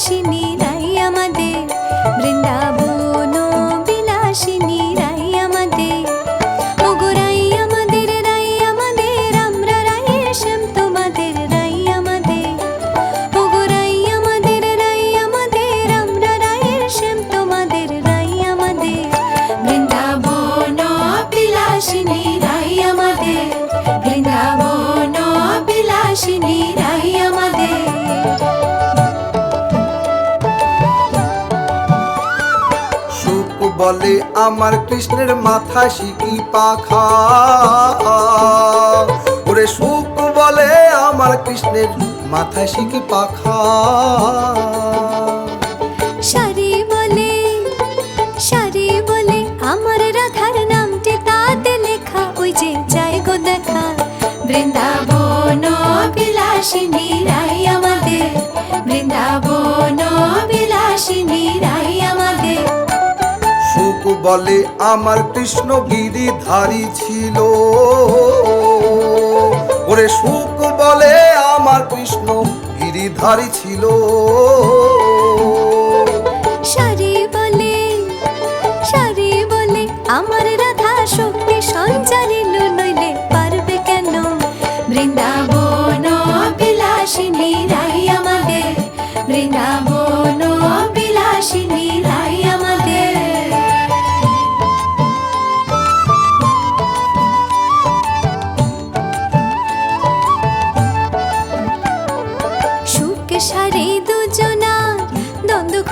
আসিনি বলে, আমার কৃষ্ণের মাথা শিকি পাখা। ওরে সুখ বলে, আমার কৃষ্ণের মাথা শিকি পাখা। সারি আমার রাধার নামটি লেখা। যে গো দেখা, বৃন্দাবন বিলাসিনী বলে আমার কৃষ্ণ গিরিধারী ছিল। ওরে সুখ বলে আমার কৃষ্ণ গিরিধারী ছিল।